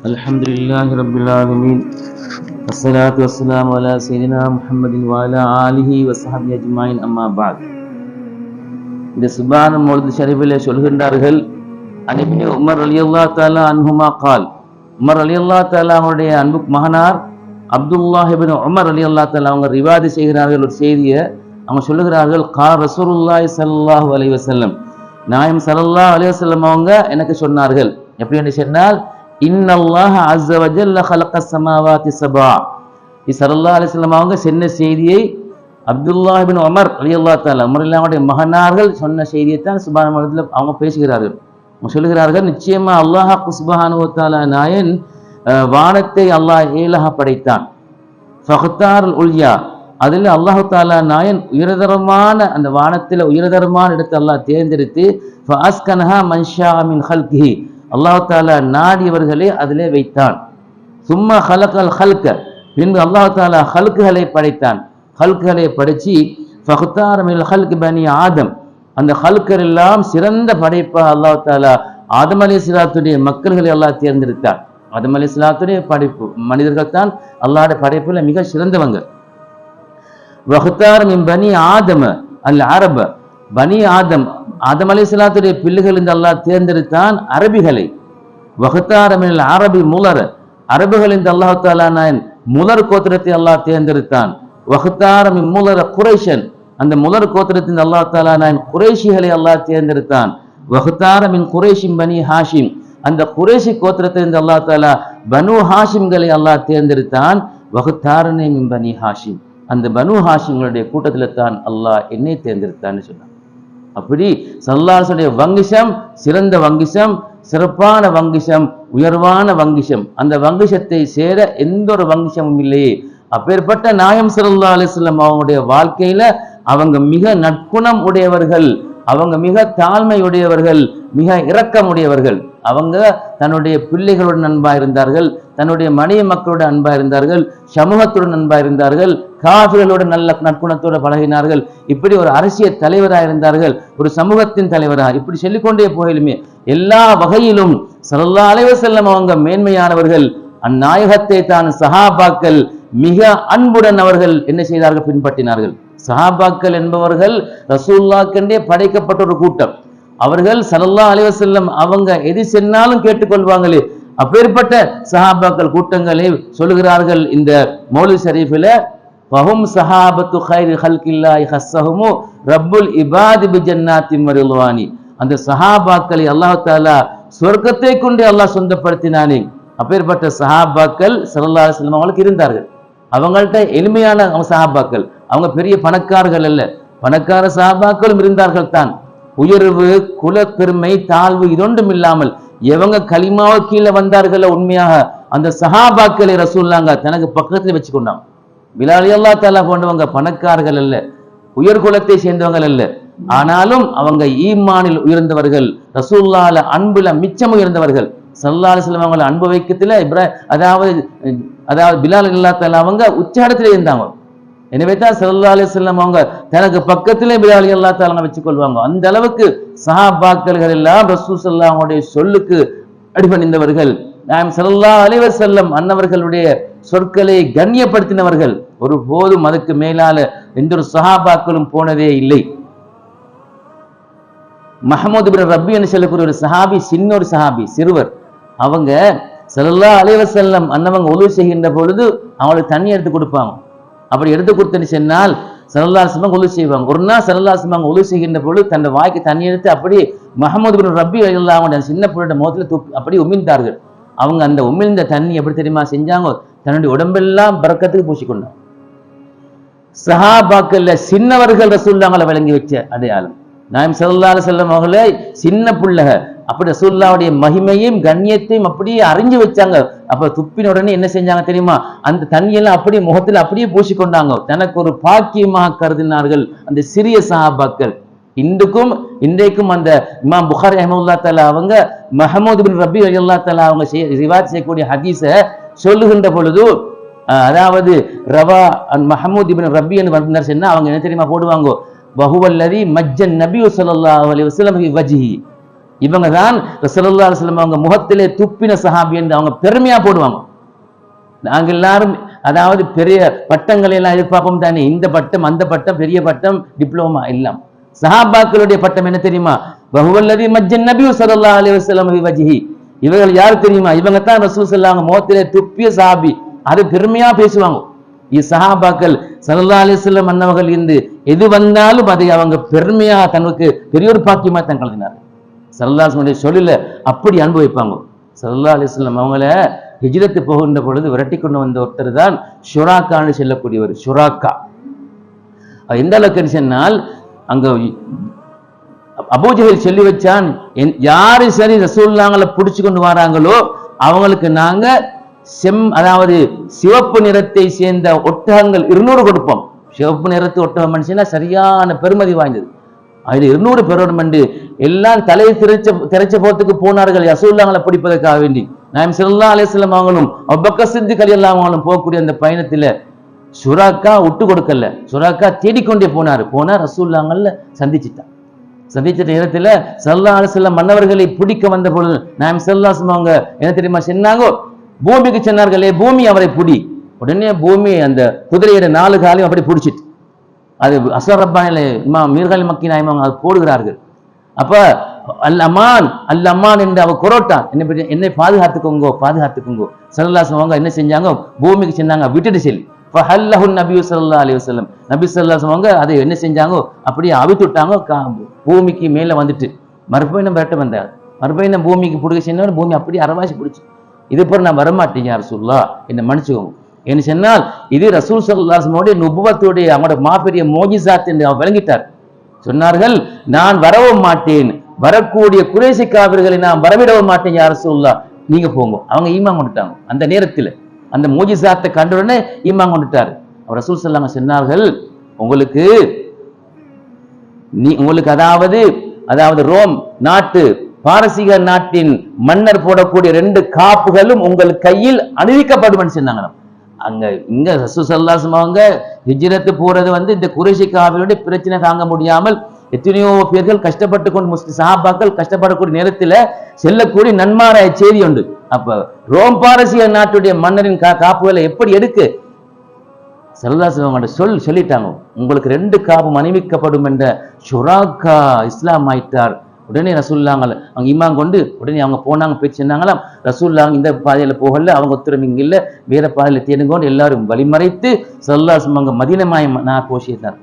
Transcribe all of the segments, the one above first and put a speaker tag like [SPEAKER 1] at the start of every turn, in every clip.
[SPEAKER 1] الحمد لله رب العالمين والصلاة والسلام على سيدنا محمد وعلى آله وصحبه أجمعين أما بعد இந்த சுபான மொழுது ஷரீஃபிலே சொல்கின்றார்கள் அனிபினி உமர் அலி அல்லா தாலா அன்ஹுமா கால் உமர் அலி அல்லா தாலா அவருடைய அன்பு மகனார் அப்துல்லாஹிபின் உமர் அலி அல்லா தாலா அவங்க ரிவாதி செய்கிறார்கள் ஒரு செய்தியை அவங்க சொல்லுகிறார்கள் கா ரசூலுல்லாஹி ஸல்லல்லாஹு அலைஹி வஸல்லம் நாயம் ஸல்லல்லாஹு அலைஹி வஸல்லம் அவங்க எனக்கு சொன்னார்கள் எப்படி என்று சொன்னால் இன்னல்லாஹ அஸ்ஸவஜல்ல ஹலக்க சமாவாதி சபா. சல்லா அலிஸ்லாம் அவங்க சென்ன செய்தியை அப்துல்லாஹிபின் உமர் அலி அல்லா தாலா உமர் மகனார்கள் சொன்ன செய்தியை தான் சுபான மதத்தில் அவங்க பேசுகிறார்கள். சொல்லுகிறார்கள் நிச்சயமா அல்லாஹா குஸ்பஹானுவத்தாலா நாயன் வானத்தை அல்லாஹ் ஏழாக படைத்தான். ஃபஹ்தார் உல்யா அதில் அல்லாஹு தாலா நாயன் உயிரதரமான அந்த வானத்தில் உயிரதரமான இடத்தை அல்லாஹ் தேர்ந்தெடுத்து ஃபஸ்கன்ஹா மன்ஷா மின் ஹல்கி அல்லாஹால நாடியவர்களை அதிலே வைத்தான். சும்மா ஹலக்கல் ஹல்க. பின்பு அல்லாஹால ஹல்குகளை படைத்தான். ஹல்குகளை படைச்சு ஃபஹ்தார் ஹல்க் பனி ஆதம். அந்த ஹல்கர் எல்லாம் சிறந்த படைப்பா அல்லாஹ் தாலா ஆதம் அலி சிலாத்துடைய மக்கள்களை எல்லாம் தேர்ந்தெடுத்தான். ஆதம் அலி சிலாத்துடைய படைப்பு. மனிதர்கள் தான் அல்லாட படைப்புல மிக சிறந்தவங்க. வஹ்தார் மின் பனி ஆதம அல் அரப. பனி ஆதம் ஆதம் அலி சலாத்துடைய பிள்ளைகள் என்று அல்லாஹ் தேர்ந்தெடுத்தான் அரபிகளை. வஹ்தார் அரபி முலர். அரபுகள் இந்த அல்லாஹ் தாலா முலர் கோத்திரத்தை அல்லாஹ் தேர்ந்தெடுத்தான். வஹ்தார் மின் முலர அந்த முலர் கோத்திரத்தின் அல்லாஹ் தாலா குரேஷிகளை அல்லாஹ் தேர்ந்தெடுத்தான். வகுத்தாரமின் குரேஷிம் பனி ஹாஷிம். அந்த குரேஷி கோத்திரத்தை இந்த அல்லாஹ் தாலா பனு ஹாஷிம்களை அல்லாஹ் தேர்ந்தெடுத்தான். வகுத்தாரனே மின் பனி ஹாஷிம். அந்த பனு ஹாஷிம்களுடைய கூட்டத்தில் தான் அல்லாஹ் என்னை தேர்ந்தெடுத்தான்னு சொன்னான். அப்படி சல்லாசுடைய வங்கிஷம் சிறந்த வங்கிஷம் சிறப்பான வங்கிஷம் உயர்வான வங்கிஷம் அந்த வங்கிஷத்தை சேர எந்த ஒரு வங்கிஷமும் இல்லையே. அப்பேற்பட்ட நாயம் சல்லா அலிஸ்லம் அவங்களுடைய வாழ்க்கையில அவங்க மிக நற்குணம் உடையவர்கள் அவங்க மிக தாழ்மை உடையவர்கள் மிக இரக்கம் உடையவர்கள். அவங்க தன்னுடைய பிள்ளைகளுடன் அன்பா இருந்தார்கள் தன்னுடைய மனைவி மக்களோட அன்பா இருந்தார்கள் சமூகத்துடன் அன்பா இருந்தார்கள் காவிர்களோட நல்ல நற்குணத்தோடு பழகினார்கள் இப்படி ஒரு அரசியல் தலைவராக இருந்தார்கள் ஒரு சமூகத்தின் தலைவராக இப்படி சொல்லிக்கொண்டே போயிலுமே எல்லா வகையிலும் சல்லா அலைவசல்லம் அவங்க மேன்மையானவர்கள் அந்நாயகத்தை தான் சஹாபாக்கள் மிக அன்புடன் அவர்கள் என்ன செய்தார்கள்? பின்பற்றினார்கள். சஹாபாக்கள் என்பவர்கள் ரசூல்லாக்கென்றே படைக்கப்பட்ட ஒரு கூட்டம். அவர்கள் சல்லா அலிவசல்லம் அவங்க எது சென்னாலும் கேட்டுக்கொள்வாங்களே. அப்பேற்பட்ட சஹாபாக்கள் கூட்டங்களை சொல்லுகிறார்கள் இந்த மௌலி ஷரீஃபில் வஹும் சஹாபத்து ஹைர் ஹல்கில்லாய் ஹஸ்ஸஹுமு ரப்புல் இபாதி பி ஜன்னாத்தின் அந்த சஹாபாக்களை அல்லாஹ் தாலா சொர்க்கத்தை கொண்டு அல்லாஹ் சொந்தப்படுத்தினானே. அப்பேற்பட்ட சஹாபாக்கள் சல்லா அலைஹி அவங்களுக்கு இருந்தார்கள். அவங்கள்ட்ட எளிமையான சஹாபாக்கள். அவங்க பெரிய பணக்காரர்கள் அல்ல. பணக்கார சஹாபாக்களும் இருந்தார்கள் தான் உயர்வு குலப்பெருமை தாழ்வு இதொன்றும் இல்லாமல் எவங்க களிமாவ கீழே வந்தார்களோ உண்மையாக அந்த சஹாபாக்களை ரசூல்லாங்க தனக்கு பக்கத்தில் வச்சுக்கொண்டாங்க பிலாலி அல்லா தாலா போன்றவங்க பணக்காரர்கள் அல்ல உயர்குலத்தை சேர்ந்தவங்க அல்ல. ஆனாலும் அவங்க ஈமானில் உயர்ந்தவர்கள் ரசூல்லால அன்புல மிச்சம் உயர்ந்தவர்கள். சல்லா அலிஸ்லாம் அவங்களை அன்பு வைக்கத்துல இப்ரா அதாவது அதாவது பிலால் அல்லா தாலா அவங்க உச்சாடத்துல இருந்தாங்க. எனவே தான் சல்லா செல்லம் அவங்க தனக்கு பக்கத்திலே பிலாலி அல்லா தாலா வச்சுக்கொள்வாங்க. அந்த அளவுக்கு சஹாபாக்கல்கள் எல்லாம் ரசூ சல்லா அவங்களுடைய சொல்லுக்கு அடிபணிந்தவர்கள். நாம் சல்லா அலைவர் செல்லம் அன்னவர்களுடைய சொற்களை கண்ணியப்படுத்தினவர்கள். ஒரு போதும் அதுக்கு மேலால எந்த ஒரு சஹாபாக்களும் போனதே இல்லை. மஹமூது பின் ரப்பி என்று சொல்லக்கூடிய ஒரு சஹாபி சின்ன ஒரு சஹாபி சிறுவர். அவங்க செல்லா அலைவர் செல்லம் அன்னவங்க உதவி செய்கின்ற பொழுது அவங்களுக்கு தண்ணி எடுத்து கொடுப்பாங்க. அப்படி எடுத்து கொடுத்தேன்னு சொன்னால் சரல்லாசமாக உதவி செய்வாங்க. ஒரு நாள் சரல்லாசமாக உதவி செய்கின்ற பொழுது தன் வாய்க்கு தண்ணி எடுத்து அப்படியே மஹமது பின் ரப்பி அல்லாமல் சின்ன பிள்ளையோட முகத்தில் தூக்கி அப்படி உமிழ்ந்தார்கள். அவங்க அந்த உமிழ்ந்த தண்ணி எப்படி தெரியுமா செஞ்சாங்க? தன்னுடைய உடம்பெல்லாம் பறக்கத்துக்கு பூசிக்கொண்டாங்க. சஹாபாக்கள்ல சின்னவர்கள் ரசூல்லாங்களை விளங்கி வச்ச அடையாளம். நாயம் சல்லல்லாஹு செல்லம் அவர்களே சின்ன புள்ளக அப்படி ரசூல்லாவுடைய மகிமையும் கண்ணியத்தையும் அப்படியே அறிஞ்சு வச்சாங்க. அப்ப துப்பின உடனே என்ன செஞ்சாங்க தெரியுமா? அந்த தண்ணியெல்லாம் அப்படியே முகத்தில் அப்படியே பூசிக்கொண்டாங்க. தனக்கு ஒரு பாக்கியமாக கருதினார்கள் அந்த சிறிய சஹாபாக்கள். இன்றுக்கும் இன்றைக்கும் அந்த இமாம் புகார் அஹமதுல்லா தலா அவங்க மஹமூது பின் ரபி அல்லா தாலா அவங்க செய்ய ரிவாத் செய்யக்கூடிய ஹதீஸை சொல்லுகின்ற பொழுது அதாவது ரவா அன் மஹமூத் இபின் ரபி என்று வந்தார் சொன்னால் அவங்க என்ன தெரியுமா போடுவாங்க? பஹுவல்லதி மஜ்ஜன் நபி ஸல்லல்லாஹு அலி வஸல்லம் வஜ்ஹி. இவங்க தான் ரசல்லா அலைஹி அவங்க முகத்திலே துப்பின சஹாபி என்று அவங்க பெருமையா போடுவாங்க. நாங்க எல்லாரும் அதாவது பெரிய பட்டங்களை எல்லாம் எதிர்பார்ப்போம் தானே இந்த பட்டம் அந்த பட்டம் பெரிய பட்டம் டிப்ளோமா எல்லாம். சஹாபாக்களுடைய பட்டம் என்ன தெரியுமா? பஹுவல்லதி மஜ்ஜன் நபி சல்லா அலி வசலம் வஜிஹி. இவர்கள் யார் தெரியுமா? இவங்க தான் ரசூல் சொல்லாங்க முகத்திலே துப்பிய சஹாபி. அது பெருமையா பேசுவாங்க. இ சஹாபாக்கள் ஸல்லல்லாஹு அலைஹி அன்னவர்கள் இருந்து எது வந்தாலும் அதை அவங்க பெருமையா தனக்கு பெரிய ஒரு பாக்கியமா தான் சல்லாசனுடைய சொல்லில அப்படி அனுபவிப்பாங்க சல்லா அலிஸ்லாம் அவங்கள ஹிஜ்ரத்து போகின்ற பொழுது விரட்டி கொண்டு வந்த ஒருத்தர் தான் ஷுராக்கான்னு சொல்லக்கூடியவர். ஷுராக்கா. அது எந்த அளவுக்கு சொன்னால் அங்கே அபூஜஹில் சொல்லி வச்சான் என்- யாரு சரி ரசூல்லாங்களை பிடிச்சு கொண்டு வராங்களோ அவங்களுக்கு நாங்க செம் அதாவது சிவப்பு நிறத்தை சேர்ந்த ஒட்டகங்கள் இருநூறு கொடுப்போம். சிவப்பு நிறத்து ஒட்டகம் மனுஷனா சரியான பெருமதி வாய்ந்தது. அது இருநூறு பெறணும் என்று எல்லாம் தலையை திரைச்ச திரைச்ச போறதுக்கு போனார்கள். யசூல்லாங்களை பிடிப்பதற்காக வேண்டி. நாம் சில்லா அலிஸ்லாம் அவங்களும் அவ்வக்க சித்தி கலியெல்லாம் அவங்களும் போகக்கூடிய அந்த பயணத்தில் சுராக்கா விட்டு கொடுக்கல. சுராக்கா தேடிக்கொண்டே போனார். போனா ரசூல்லாங்கல்ல சந்திச்சுட்டான். சந்திச்ச நேரத்துல சல்லா அலிஸ்லாம் மன்னவர்களை பிடிக்க வந்த பொழுது நாம் செல்லா அவங்க என்ன தெரியுமா சொன்னாங்கோ? பூமிக்கு சொன்னார்களே. பூமி அவரை பிடி. உடனே பூமி அந்த குதிரையோட நாலு காலையும் அப்படி பிடிச்சிட்டு. அது அஸ்வர் ரப்பானில இமா மீர்காலி மக்கி நாயம் அவங்க அது போடுகிறார்கள். அப்ப அல் அமான் அல் அமான் என்று அவ குரோட்டான். என்ன பற்றி என்னை பாதுகாத்துக்கோங்கோ பாதுகாத்துக்கோங்கோ. சல்லாஸ் அவங்க என்ன செஞ்சாங்க? பூமிக்கு செஞ்சாங்க விட்டுட்டு செல்லி ஃபஹல்லஹு நபி சல்லா அலி வஸல்லம். நபி ஸல்லல்லாஹு அவங்க அதை என்ன செஞ்சாங்க? அப்படியே அவித்து விட்டாங்க கா- பூமிக்கு மேலே வந்துட்டு. மறுபடியும் விரட்ட வந்தார் மறுபடியும் பூமிக்கு பிடிக்க செஞ்சவன பூமி அப்படியே அரவாசி பிடிச்சி. இது போல நான் வரமாட்டேன் யார் சொல்லா என்னை மன்னிச்சுக்கோங்க. என்று சொன்னால் இது ரசூல் சல்லாஸ்மோடைய நுபுவத்துடைய அவனோட மாபெரிய மோஜிசாத் என்று அவர் விளங்கிட்டார். சொன்னார்கள் நான் வரவும் மாட்டேன். வரக்கூடிய குறைசி காவிர்களை நான் வரவிடவும் மாட்டேன் யார் சொல்லா நீங்க போங்க. அவங்க ஈமா கொண்டுட்டாங்க. அந்த நேரத்தில் அந்த மோஜிசாத்தை கண்ட உடனே ஈமான் கொண்டுட்டாரு. அவர் ரசூல் சல்லாம சொன்னார்கள் உங்களுக்கு நீ உங்களுக்கு அதாவது அதாவது ரோம் நாட்டு பாரசீக நாட்டின் மன்னர் போடக்கூடிய ரெண்டு காப்புகளும் உங்கள் கையில் அணிவிக்கப்படும் சொன்னாங்க அங்க இங்க ரசூ சல்லாசம் அவங்க ஹிஜ்ரத்து போறது வந்து இந்த குறைசி காவியோட பிரச்சனை தாங்க முடியாமல் எத்தனையோ பேர்கள் கஷ்டப்பட்டு கொண்டு முஸ்லிம் சஹாபாக்கள் கஷ்டப்படக்கூடிய நேரத்துல செல்லக்கூடிய நன்மாராய செய்தி உண்டு. அப்ப ரோம் பாரசிய நாட்டுடைய மன்னரின் கா காப்புகளை எப்படி எடுக்கு? சரதாசிவங்க சொல் சொல்லிட்டாங்க. உங்களுக்கு ரெண்டு காப்பு அணிவிக்கப்படும் என்ற ஷுராக்கா இஸ்லாம் ஆயிட்டார். உடனே ரசூல்லாங்க அவங்க இமாம் கொண்டு உடனே அவங்க போனாங்க போய் சொன்னாங்களாம் ரசூல்லாங்க இந்த பாதையில போகல அவங்க உத்தரவு இங்க இல்ல. வேற பாதையில தேடுங்கோன்னு எல்லாரும் வழிமறைத்து சல்லாசம் அவங்க மதினமாயம் நான் போஷித்தார்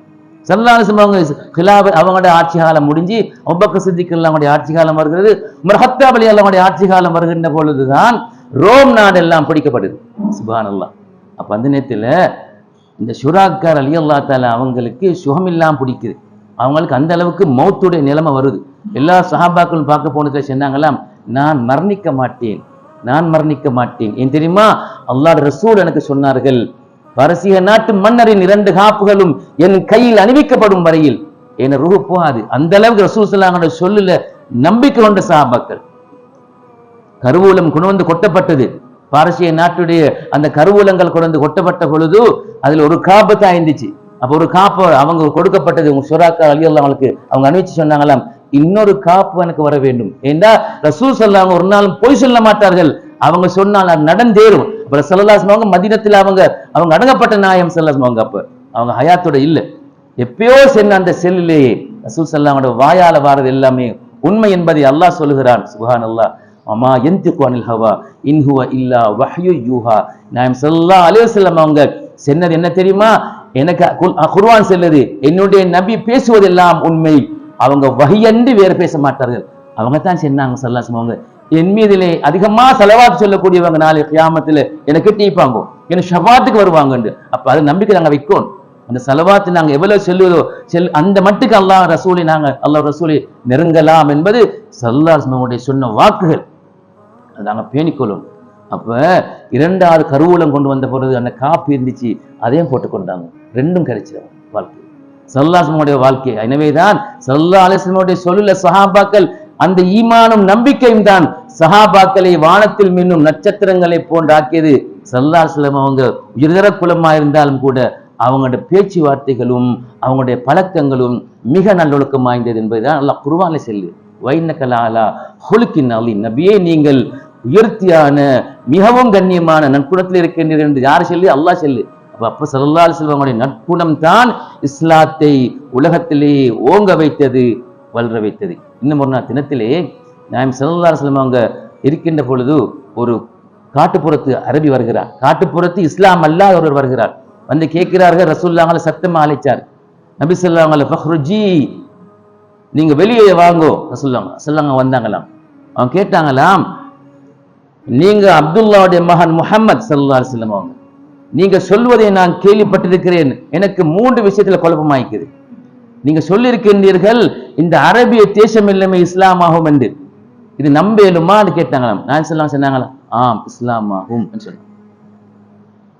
[SPEAKER 1] சல்லாசம் அவங்க கிலாப அவங்களோட ஆட்சி காலம் முடிஞ்சு ஒப்பக்க சித்திகள் அவங்களுடைய ஆட்சி காலம் வருகிறது. மரஹத்தாபலி அவங்களுடைய ஆட்சி காலம் வருகின்ற பொழுதுதான் ரோம் நாடு எல்லாம் பிடிக்கப்படுது. சுபானல்லா அப்ப அந்த நேரத்தில் இந்த ஷுராக்கார் அலி அல்லா தாலா அவங்களுக்கு சுகமில்லாம் பிடிக்குது. அவங்களுக்கு அந்த அளவுக்கு மௌத்துடைய நிலைமை வருது. எல்லா சஹாபாக்களும் பார்க்க போனதை சொன்னாங்களாம் நான் மரணிக்க மாட்டேன். நான் மரணிக்க மாட்டேன். ஏன் தெரியுமா? அல்லாஹ் ரசூல் எனக்கு சொன்னார்கள் பரசிய நாட்டு மன்னரின் இரண்டு காப்புகளும் என் கையில் அணிவிக்கப்படும் வரையில். என் ரூஹு போகாது. அந்த அளவுக்கு ரசூல் சொல்லாங்களோட சொல்லுல நம்பிக்கை கொண்ட சஹாபாக்கள். கருவூலம் கொண்டு வந்து கொட்டப்பட்டது. பாரசிய நாட்டுடைய அந்த கருவூலங்கள் கொண்டு வந்து கொட்டப்பட்ட பொழுது அதில் ஒரு காப்பு இருந்துச்சு. அப்ப ஒரு காப்பு அவங்க கொடுக்கப்பட்டது உங்க சுறாக்கா அலி அவங்களுக்கு அவங்க அனுப்பிச்சு சொன்னாங்களாம் இன்னொரு காப்பு எனக்கு வர வேண்டும். ஏண்டா? ரசூல் சொல்லாங்க ஒரு நாளும் பொய் சொல்ல மாட்டார்கள். அவங்க சொன்னால் அது நடந்தேறும் அப்புறம் சல்லாஸ்மா அவங்க மதினத்தில் அவங்க அவங்க அடங்கப்பட்ட நாயம் சல்லாஸ்மா அவங்க அப்ப. அவங்க ஹயாத்தோட இல்ல. எப்பயோ சென்ன அந்த செல்லிலேயே ரசூல் சல்லாமோட வாயால வாரது எல்லாமே உண்மை என்பதை அல்லாஹ் சொல்லுகிறான். சுபான் அல்லாஹ் அம்மா எந்தி குவானில் ஹவா இன்ஹுவ இல்லா வஹ்யு யூஹா. நாயம் ஸல்லல்லாஹு அலைஹி செல்லம் அவங்க சென்னது என்ன தெரியுமா? எனக்கு குர்வான் செல்லுது. என்னுடைய நபி பேசுவதெல்லாம் உண்மை. அவங்க வஹியன்று வேறு பேச மாட்டார்கள். அவங்க தான் சொன்னாங்க சல்லாஸ் அவங்க. என் மீதிலே அதிகமா செலவாத்து சொல்லக்கூடியவங்க நாளை கியாமத்தில் எனக்கு டீப்பாங்க எனக்கு ஷபாத்துக்கு வருவாங்கன்னு அப்ப அது நம்பிக்கை நாங்கள் வைக்கோம் அந்த செலவாத்து நாங்கள் எவ்வளவு செல்லுவதோ செல் அந்த மட்டுக்கு அல்லாஹ் ரசூலை நாங்கள் அல்லாஹ் ரசூலை நெருங்கலாம் என்பது சல்லாஸ்மனுடைய சொன்ன வாக்குகள். அதை நாங்க பேணிக்கொள்ளணும் அப்போ இரண்டாவது கருவூலம் கொண்டு வந்த பொழுது அந்த காப்பு இருந்துச்சு அதையும் போட்டு கொண்டாங்க ரெண்டும் கிடைச்சிடும் வாழ்க்கை. சல்லாஸ்மனுடைய வாழ்க்கை. எனவேதான் சல்லா அலிஸ்லமுடைய சொல்லுல சஹாபாக்கள் அந்த ஈமானும் நம்பிக்கையும் தான் சஹாபாக்களை வானத்தில் மின்னும் நட்சத்திரங்களை போன்றாக்கியது. சல்லா சிலம் அவங்க உயர்தர குலமா இருந்தாலும் கூட அவங்களுடைய பேச்சுவார்த்தைகளும் அவங்களுடைய பழக்கங்களும் மிக நல்லொழுக்கம் வாய்ந்தது என்பதுதான் நல்லா குருவான செல்லு வைனகலாலா ஹொலுக்கின் அலி நபியே நீங்கள் உயர்த்தியான மிகவும் கண்ணியமான நற்குணத்தில் இருக்கின்றீர்கள் என்று யார் சொல்லி? அல்லாஹ் செல்லு. அப்ப அப்ப செல்வங்களுடைய நற்குணம் தான் இஸ்லாத்தை உலகத்திலே ஓங்க வைத்தது வளர வைத்தது. இன்னும் ஒரு நாள் தினத்திலே நான் சல்லா செல்வம் அவங்க இருக்கின்ற பொழுது ஒரு காட்டுப்புறத்து அரபி வருகிறார். காட்டுப்புறத்து இஸ்லாம் அல்லாத ஒருவர் வருகிறார். வந்து கேட்கிறார்கள் ரசூல்லாங்களை சத்தமாக அழைச்சார். நபி சொல்லாங்கள ஃபஹ்ருஜி நீங்க வெளியே வாங்கோ ரசூல்லாங்க சொல்லாங்க வந்தாங்களாம். அவன் கேட்டாங்களாம் நீங்க அப்துல்லாவுடைய மகன் முகமது சல்லா செல்லம் அவங்க. நீங்க சொல்வதை நான் கேள்விப்பட்டிருக்கிறேன். எனக்கு மூன்று விஷயத்துல குழப்பமாய்க்குது. நீங்க சொல்லியிருக்கின்றீர்கள் இந்த அரபிய தேசம் எல்லாமே இஸ்லாமாகும் என்று. இது நம்பேனுமான்னு கேட்டாங்களாம். நான் சொல்லலாம் சொன்னாங்களா? ஆம் இஸ்லாமாகும் சொன்னாங்க.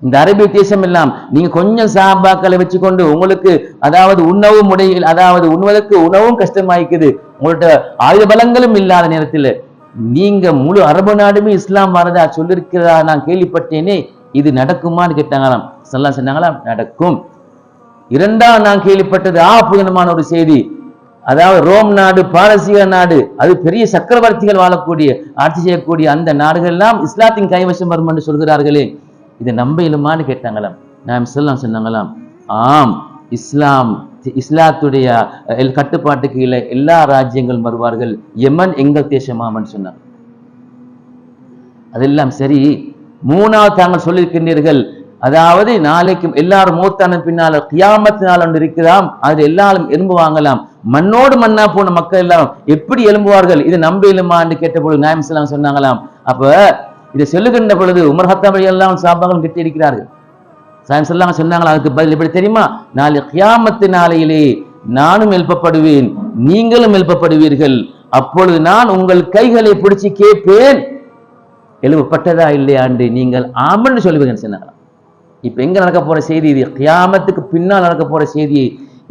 [SPEAKER 1] இந்த அரபிய தேசம் எல்லாம் நீங்க கொஞ்சம் சாபாக்களை வச்சுக்கொண்டு உங்களுக்கு அதாவது உணவு முறையில் அதாவது உண்வதற்கு உணவும் கஷ்டமாய்க்குது. உங்கள்ட்ட ஆயுத பலங்களும் இல்லாத நேரத்தில். நீங்க முழு அரபு நாடுமே இஸ்லாம் வரதா சொல்லியிருக்கிறதா நான் கேள்விப்பட்டேனே. இது நடக்குமான்னு கேட்டாங்களாம். சொல்லலாம் சொன்னாங்களாம் நடக்கும். இரண்டாம் நான் கேள்விப்பட்டது ஆ ஒரு செய்தி. அதாவது ரோம் நாடு பாரசீக நாடு அது பெரிய சக்கரவர்த்திகள் வாழக்கூடிய ஆட்சி செய்யக்கூடிய அந்த நாடுகள் எல்லாம் இஸ்லாத்தின் கைவசம் வரும் என்று சொல்கிறார்களே. இதை நம்ப இயலுமான்னு கேட்டாங்களாம். நாம் செல்லாம் சொன்னாங்களாம். ஆம் இஸ்லாம் இஸ்லாத்துடைய கட்டுப்பாட்டுக்கு கீழே எல்லா ராஜ்யங்களும் வருவார்கள். யமன் எங்கள் தேசமாமன்னு சொன்னார். அதெல்லாம் சரி மூணாவது தாங்கள் சொல்லியிருக்கின்றீர்கள். அதாவது நாளைக்கு எல்லாரும் மூத்தான பின்னால கியாமத்து நாள் ஒன்று இருக்கிறாம் அது எல்லாரும் எலும்பு வாங்கலாம் மண்ணோடு மண்ணா போன மக்கள் எல்லாம் எப்படி எழும்புவார்கள் இது நம்பிலுமான்னு என்று கேட்டபொழுது நாயம் செல்லாம் சொன்னாங்களாம். அப்ப இதை சொல்லுகின்ற பொழுது உமர்ஹத்தாபடி எல்லாம் சாபாகம் கட்டி இருக்கிறார்கள் சாயம் சொல்லாங்க சொன்னாங்களா? அதுக்கு பதில் எப்படி தெரியுமா? நாளை கியாமத்து நாளையிலே நானும் எழுப்பப்படுவேன் நீங்களும் எழுப்பப்படுவீர்கள். அப்பொழுது நான் உங்கள் கைகளை பிடிச்சு கேட்பேன். எழுப்பப்பட்டதா இல்லையாண்டு நீங்கள் ஆமன்னு சொல்லுவீங்கன்னு சொன்னாங்களாம். இப்ப எங்க நடக்க போற செய்தி இது? கியாமத்துக்கு பின்னால் நடக்க போற செய்தி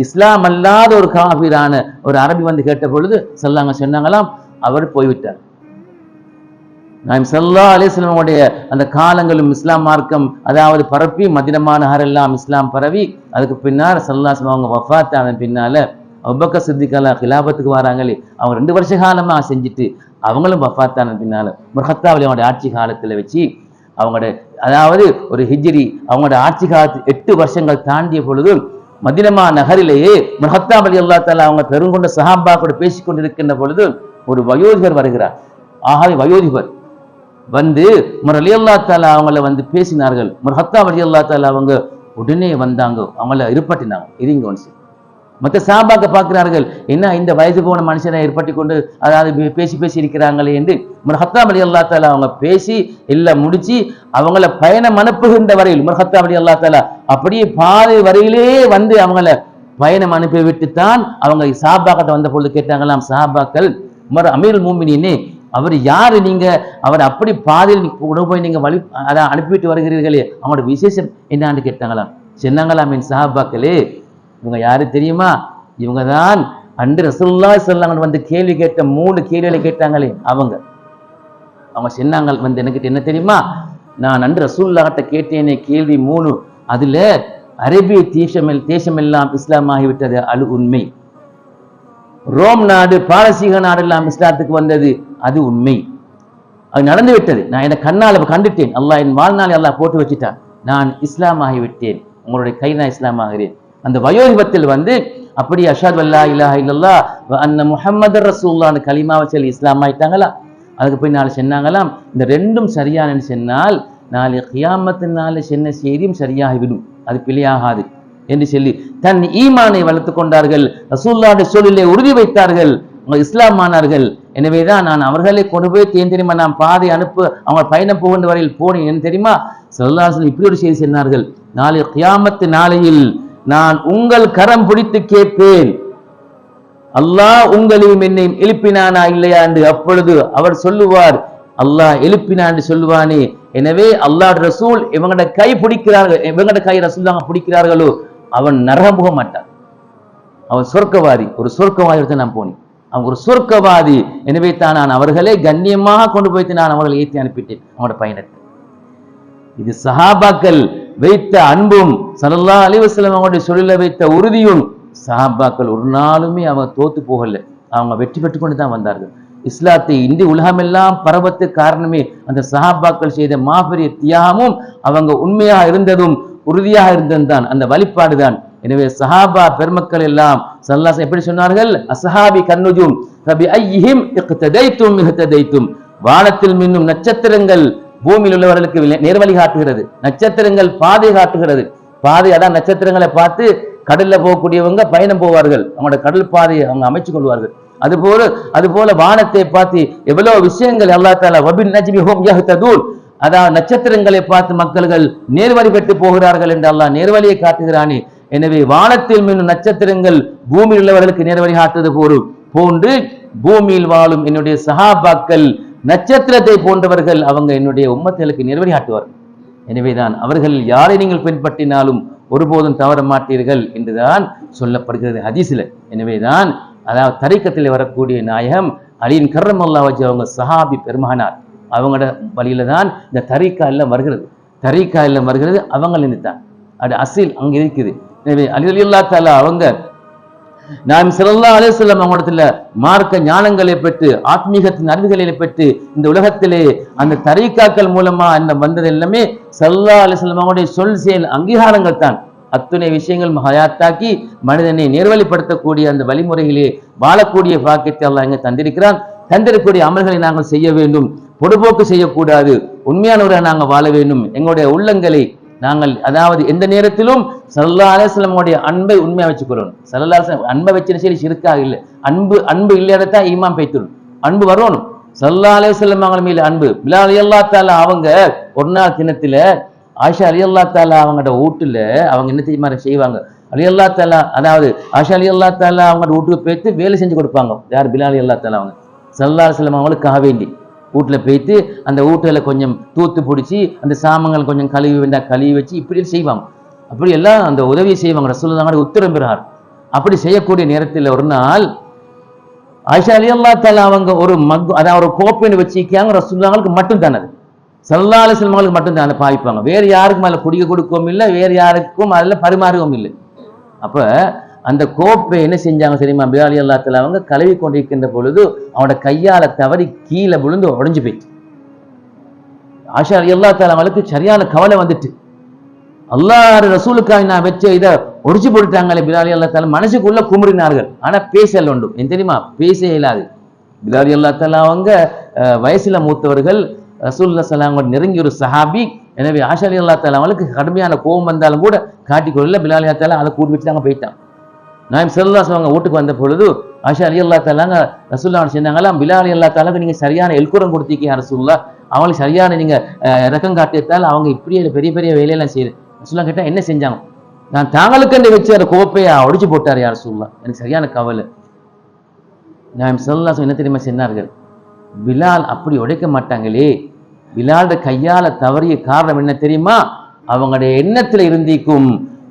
[SPEAKER 1] இஸ்லாம் அல்லாத ஒரு காபீரான ஒரு அரபி வந்து கேட்ட பொழுது சொல்லாங்க சொன்னாங்களாம் அவர் போய்விட்டார். நாம் சல்லா அலிஸ்லாமுடைய அந்த காலங்களும் இஸ்லாம் மார்க்கம் அதாவது பரப்பி மதினமான எல்லாம் இஸ்லாம் பரவி அதுக்கு பின்னால் சல்லா அவங்க வஃபாத்தான பின்னால அவ்வக்க சித்திகலா கிலாபத்துக்கு வராங்களே. அவங்க ரெண்டு வருஷ காலமாக செஞ்சுட்டு அவங்களும் பஃபாத்தான பின்னால் பின்னால அவங்களோட ஆட்சி காலத்தில் வச்சு அவங்களோட அதாவது ஒரு ஹிஜ்ரி அவங்களோட ஆட்சி காலத்து எட்டு வருஷங்கள் தாண்டிய பொழுது மதினமா நகரிலேயே முர்ஹத்தாப் அலி அல்லா தாலா அவங்க பெருங்கொண்ட சஹாபா கூட பேசி கொண்டிருக்கின்ற பொழுது ஒரு வயோதிகர் வருகிறார். ஆகவே வயோதிபர் வந்து முரளி அல்லா தாலா அவங்கள வந்து பேசினார்கள். உமர் அலி அல்லா தாலா அவங்க உடனே வந்தாங்க அவங்கள இருப்பாட்டினாங்க இருங்க ஒன்று மற்ற சாபாக்க பார்க்கிறார்கள் என்ன இந்த வயசு போன மனுஷனை ஏற்பட்டு கொண்டு அதாவது பேசி பேசி இருக்கிறாங்களே என்று உமர் அலி அல்லா தாலா அவங்க பேசி எல்லாம் முடிச்சு அவங்கள பயணம் அனுப்புகின்ற வரையில் உமர் அலி அல்லா தாலா அப்படியே பாதை வரையிலே வந்து அவங்கள பயணம் அனுப்பி விட்டுத்தான் அவங்க சாபாக்கத்தை வந்த பொழுது கேட்டாங்களாம் சாபாக்கள் உமர் அமீர் மூமினின்னு அவர் யாரு நீங்க? அவர் அப்படி பாதையில் நீ கொண்டு போய் நீங்க வழி அதான் அனுப்பிவிட்டு வருகிறீர்களே அவங்களோட விசேஷம் என்னான்னு கேட்டாங்களாம். சொன்னாங்களாம் என் சாபாக்களே இவங்க யாரு தெரியுமா? இவங்க தான் அன்று ரசூல்லா சொல்லாங்க வந்து கேள்வி கேட்ட மூணு கேள்விகளை கேட்டாங்களே அவங்க. அவங்க சொன்னாங்க வந்து என்கிட்ட என்ன தெரியுமா? நான் அன்று ரசூல்லாட்ட கேட்டேனே கேள்வி மூணு. அதுல அரேபிய தேசம் தேசமெல்லாம் இஸ்லாம் ஆகிவிட்டது அது உண்மை. ரோம் நாடு பாரசீக நாடெல்லாம் இஸ்லாத்துக்கு வந்தது அது உண்மை. அது நடந்து விட்டது நான் என் கண்ணால் கண்டுட்டேன். அல்லாஹ் என் வாழ்நாளை அல்லாஹ் போட்டு வச்சுட்டான். நான் இஸ்லாம் ஆகிவிட்டேன் உங்களுடைய கை நான் இஸ்லாம் ஆகிறேன் அந்த வயோதிபத்தில் வந்து அப்படி அஷாத் அல்லா இல்லா இல்லல்லா அந்த அன்ன முஹம்மது ரசூல்லான்னு கலிமாவை சொல்லி இஸ்லாம் ஆயிட்டாங்களா அதுக்கு போய் நாலு சொன்னாங்களாம். இந்த ரெண்டும் சரியானன்னு சொன்னால் நாளை கியாமத்தினால சென்ன செய்தியும் சரியாகிவிடும். அது பிழையாகாது என்று சொல்லி தன் ஈமானை வளர்த்து கொண்டார்கள். ரசூல்லாட சூழலை உறுதி வைத்தார்கள். அவங்க இஸ்லாம் ஆனார்கள். எனவேதான் நான் அவர்களை கொண்டு போய் தேன் தெரியுமா நான் பாதை அனுப்பு அவங்க பயணம் போகின்ற வரையில் போனேன். ஏன் தெரியுமா? சொல்லாசன் இப்படி ஒரு செய்தி சொன்னார்கள். நாளை கியாமத்து நாளையில் நான் உங்கள் கரம் பிடித்து கேட்பேன். அல்லாஹ் உங்களையும் என்னையும் எழுப்பினானா இல்லையா என்று அப்பொழுது அவர் சொல்லுவார். அல்லாஹ் எழுப்பினான் என்று சொல்லுவானே. எனவே அல்லாஹ் ரசூல் இவங்கட கை பிடிக்கிறார்கள் இவங்கட கை ரசூல் பிடிக்கிறார்களோ அவன் நரகம் போக மாட்டான். அவன் சொர்க்கவாதி ஒரு சொர்க்கவாதி நான் போனேன். அவன் ஒரு சொர்க்கவாதி. எனவே தான் நான் அவர்களை கண்ணியமாக கொண்டு போய்த்து நான் அவர்களை ஏற்றி அனுப்பிட்டேன் அவனோட பயணத்தை. இது சஹாபாக்கள் வைத்த அன்பும் சல்லா அலிவசலம் அவங்களுடைய சொல்லில வைத்த உறுதியும் சஹாபாக்கள் ஒரு நாளுமே அவங்க தோத்து போகல. அவங்க வெற்றி பெற்று கொண்டு தான் வந்தார்கள். இஸ்லாத்தை இந்தி உலகமெல்லாம் பரவத்து காரணமே அந்த சஹாபாக்கள் செய்த மாபெரிய தியாகமும் அவங்க உண்மையாக இருந்ததும் உறுதியாக இருந்ததும் தான் அந்த வழிபாடு தான். எனவே சஹாபா பெருமக்கள் எல்லாம் சல்லாஸ் எப்படி சொன்னார்கள்? அசஹாபி கண்ணுஜும் ரபி தைத்தும் இக்ததைத்தும் தைத்தும் வானத்தில் மின்னும் நட்சத்திரங்கள் பூமியில் உள்ளவர்களுக்கு நேர்வழி காட்டுகிறது. நட்சத்திரங்கள் பாதை காட்டுகிறது. பாதை அதான் நட்சத்திரங்களை பார்த்து கடல்ல போகக்கூடியவங்க பயணம் போவார்கள். அவங்களோட கடல் பாதையை அவங்க அமைச்சு கொள்வார்கள். அதுபோல அதுபோல வானத்தை பார்த்து எவ்வளவு விஷயங்கள் அல்லா தாலா வபின் நஜ்மி ஹோம் யஹ்ததூன். அதாவது நட்சத்திரங்களை பார்த்து மக்கள்கள் நேர்வழி பெற்று போகிறார்கள் என்று அல்லாஹ் நேர்வழியை காட்டுகிறானே. எனவே வானத்தில் மீண்டும் நட்சத்திரங்கள் பூமியில் உள்ளவர்களுக்கு நேர்வழி காட்டுவது போரு போன்று பூமியில் வாழும் என்னுடைய சஹாபாக்கள் நட்சத்திரத்தை போன்றவர்கள் அவங்க என்னுடைய உம்மத்தலுக்கு நேர்வழி காட்டுவார்கள் எனவேதான் அவர்கள் யாரை நீங்கள் பின்பற்றினாலும் ஒருபோதும் தவற மாட்டீர்கள் என்றுதான் சொல்லப்படுகிறது ஹதீஸ்ல. எனவேதான் அதாவது தரிக்கத்தில் வரக்கூடிய நாயகம் அலியின் கர்ரம் அல்லா வச்சு அவங்க சஹாபி பெருமானார் அவங்களோட வழியில தான் இந்த தரிக்கா எல்லாம் வருகிறது. தரிக்கா எல்லாம் வருகிறது அவங்களிருந்து தான் அது அசில் அங்கே இருக்குது. எனவே அலி அல்லா தாலா அவங்க நாம் ஸல்லல்லாஹு அலைஹி வஸல்லம் அவங்களிடத்துல மார்க்க ஞானங்களை பெற்று ஆத்மீகத்தின் அறிவுகளை பெற்று இந்த உலகத்திலே அந்த தரைக்காக்கள் மூலமா அந்த வந்தது எல்லாமே சல்லா அலைஹி வஸல்லம் அவங்களுடைய சொல் செயல் அங்கீகாரங்கள் தான். அத்துணை விஷயங்கள் ஹயாத்தாக்கி மனிதனை நேர்வழிப்படுத்தக்கூடிய அந்த வழிமுறைகளே வாழக்கூடிய பாக்கியத்தை எல்லாம் இங்கே தந்திருக்கிறான். தந்திருக்கக்கூடிய அமல்களை நாங்கள் செய்ய வேண்டும். பொடுபோக்கு செய்யக்கூடாது. உண்மையானவரை நாங்கள் வாழ வேண்டும். எங்களுடைய உள்ளங்களை நாங்கள் அதாவது எந்த நேரத்திலும் சல்லா அலிஸ்லமுடைய அன்பை உண்மையா வச்சுக்கொள்ளணும். சல்லா அலிஸ்லாம் அன்பை வச்சு சரி சிறுக்காக இல்லை. அன்பு அன்பு இல்லையடத்தான் ஈமான் பைத்துடும். அன்பு வரணும். சல்லா அலிஸ்லம் அவங்க மேல அன்பு. பிலா அலி அல்லா தாலா அவங்க ஒரு நாள் தினத்துல ஆஷா அலி அல்லா தாலா அவங்களோட வீட்டுல அவங்க என்ன தெரியுமா செய்வாங்க? அலி அல்லா தாலா அதாவது ஆஷா அலி அல்லா தாலா அவங்களோட வீட்டுக்கு போயிட்டு வேலை செஞ்சு கொடுப்பாங்க. யார்? பிலா அலி அல்லா தாலா அவங்க சல்லா அலிஸ்லம் அவங்களுக்கு காவேண்டி வீட்டில் போய்த்து அந்த வீட்டில் கொஞ்சம் தூத்து பிடிச்சி அந்த சாமங்கள் கொஞ்சம் கழுவி வேண்டாம் கழுவி வச்சு இப்படி செய்வாங்க. அப்படி எல்லாம் அந்த உதவியை செய்வாங்க. ரசூலுல்லாஹ் உத்தரம் பெறார். அப்படி செய்யக்கூடிய நேரத்தில் ஒரு நாள் ஆயிஷா அலி அல்லா தாலா அவங்க ஒரு மக் அதான் ஒரு கோப்பைன்னு வச்சுக்காங்க ரசூல்லாங்களுக்கு மட்டும் தானே அது. சல்லா மட்டும் தான் அதை பாய்ப்பாங்க வேறு யாருக்கும் அதில் குடிக்க கொடுக்கவும் இல்லை வேறு யாருக்கும் அதில் பரிமாறவும் இல்லை. அப்ப அந்த கோப்பை என்ன செஞ்சாங்க தெரியுமா? பிலாலி அல்லாத்துல அவங்க கழுவி கொண்டிருக்கின்ற பொழுது அவனோட கையால தவறி கீழே விழுந்து உடைஞ்சு போயிட்டு. ஆஷா அலி அல்லா அவளுக்கு சரியான கவலை வந்துட்டு. அல்லாறு ரசூலுக்காக நான் வச்ச இதை ஒடிச்சு போட்டுட்டாங்களே பிலாலி அல்லா தாலா மனசுக்குள்ள குமுறினார்கள். ஆனா பேசல் உண்டு. என் தெரியுமா? பேச இயலாது பிலாலி அல்லா தாலா அவங்க அஹ், வயசுல மூத்தவர்கள் ரசூல்லா சலாம் நெருங்கிய ஒரு சஹாபி. எனவே ஆஷா அலி அல்லா தாலா அவளுக்கு கடுமையான கோபம் வந்தாலும் கூட காட்டிக்கொள்ள பிலாலி அல்லா தாலா அதை கூட்டு வச்சு தாங்க போயிட்டான். நான் செல்லாஸ் அவங்க வீட்டுக்கு வந்த பொழுது ஆஷா அலி அல்லா தாலாங்க ரசூல்லா சொன்னாங்களாம் பிலா அலி அல்லா தாலாக்கு நீங்க சரியான எல்குரம் கொடுத்தீங்க ரசுல்லா அவங்களுக்கு சரியான நீங்க இறக்கம் காட்டியதால் அவங்க இப்படியே பெரிய பெரிய வேலையெல்லாம் செய்யுது ரசுல்லா கேட்டால் என்ன செஞ்சாங்க? நான் தாங்களுக்கு வச்சு அந்த கோப்பையை ஒடிச்சு போட்டார் யார் ரசூல்லா எனக்கு சரியான கவலை. நான் செல்லா என்ன தெரியுமா சொன்னார்கள் பிலால் அப்படி உடைக்க மாட்டாங்களே. பிலாலோட கையால தவறிய காரணம் என்ன தெரியுமா? அவங்களுடைய எண்ணத்தில் இருந்திக்கும்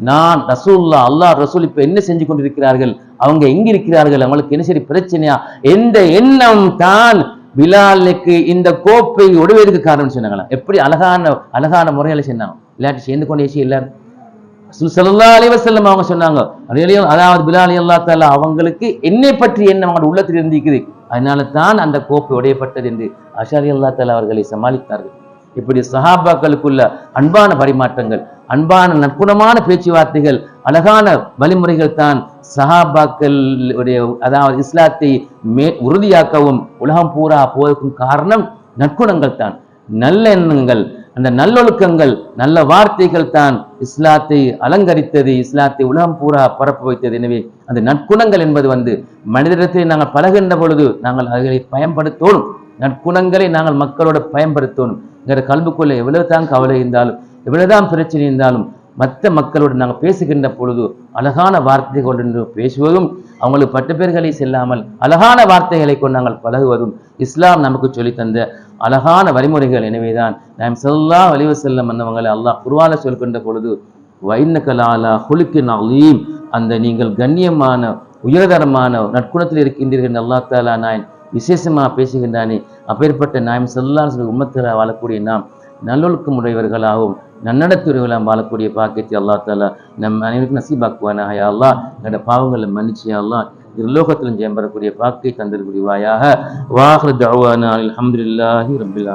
[SPEAKER 1] நான் ரசூல்லா அல்லாஹ் ரசூல் இப்ப என்ன செஞ்சு கொண்டிருக்கிறார்கள்? அவங்க எங்க இருக்கிறார்கள் அவங்களுக்கு என்ன சரி பிரச்சனையா? எந்த எண்ணம் தான் பிலாலுக்கு இந்த கோப்பை ஒடுவதற்கு காரணம் சொன்னாங்களாம் எப்படி அழகான அழகான முறையில சொன்னாங்க இல்லாட்டி சேர்ந்து கொண்டே எல்லாரும். இல்ல ஸல்லல்லாஹு அவங்க சொன்னாங்க அதாவது பிலாலி அல்லாஹ் தஆலா அவங்களுக்கு என்னை பற்றி என்ன அவங்களோட உள்ளத்தில் இருந்திருக்குது. அதனால தான் அந்த கோப்பை உடையப்பட்டது என்று அஷாரி அல்லா தஆலா அவர்களை சமாளித்தார்கள். இப்படி சஹாபாக்களுக்குள்ள அன்பான பரிமாற்றங்கள் அன்பான நற்குணமான பேச்சுவார்த்தைகள் அழகான வழிமுறைகள் தான் சஹாபாக்கள் உடைய அதாவது இஸ்லாத்தை மே உறுதியாக்கவும் உலகம் பூரா போவதற்கும் காரணம் நற்குணங்கள் தான். நல்ல எண்ணங்கள் அந்த நல்லொழுக்கங்கள் நல்ல வார்த்தைகள் தான் இஸ்லாத்தை அலங்கரித்தது இஸ்லாத்தை உலகம் பூரா பரப்ப வைத்தது. எனவே அந்த நற்குணங்கள் என்பது வந்து மனிதத்தில் நாங்கள் பழகின்ற பொழுது நாங்கள் அவைகளை பயன்படுத்தணும். நற்குணங்களை நாங்கள் மக்களோட பயன்படுத்தணும். எங்கிற கல்விக்குள்ள எவ்வளவு தான் கவலை இருந்தாலும் எவ்வளவுதான் பிரச்சனை இருந்தாலும் மற்ற மக்களோடு நாங்கள் பேசுகின்ற பொழுது அழகான வார்த்தைகள் கொண்டு பேசுவதும் அவங்களுக்கு பட்ட பேர்களை செல்லாமல் அழகான வார்த்தைகளை கொண்டு நாங்கள் பழகுவதும் இஸ்லாம் நமக்கு சொல்லித் தந்த அழகான வழிமுறைகள். எனவேதான் நாம் செல்லா வலிவு செல்லம் வந்தவங்களை அல்லாஹ் குருவால சொல்கின்ற பொழுது வைன்னகலாலா ஹுலுக்கின் அலீம். அந்த நீங்கள் கண்ணியமான உயர்தரமான நற்குணத்தில் இருக்கின்றீர்கள் அல்லா தாலா நான் விசேஷமாக பேசுகின்றானே. அப்பேற்பட்ட நாம் சொல்லி உம்மத்தில் வாழக்கூடிய நாம் நல்லொழுக்கம் உடையவர்களாகவும் நன்னடத்துறைவெல்லாம் வாழக்கூடிய பாக்கியத்தை அல்லா தாலா நம் அனைவருக்கும் நசீபாக்குவானாக. யாழ்லா என்னோட பாவங்களை மன்னிச்சு யாழ்லா திருலோகத்திலும் ஜெயம் பெறக்கூடிய பாக்கியை தந்திருக்கூடியவாயாக வாஹர் தவானா அலமதுல்லாஹி ரபில்